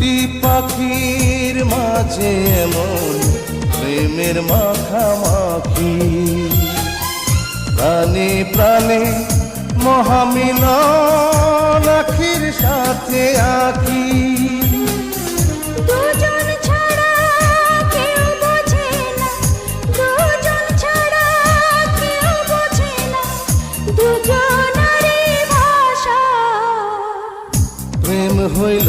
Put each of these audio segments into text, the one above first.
দুটি পাখির মাঝে এমন প্রেমের মাখামাখি। প্রাণে প্রাণে মহামিলন আখির সাথে প্রেম হইল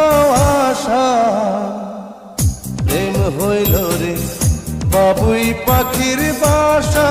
বাবুই পাখির বাসা।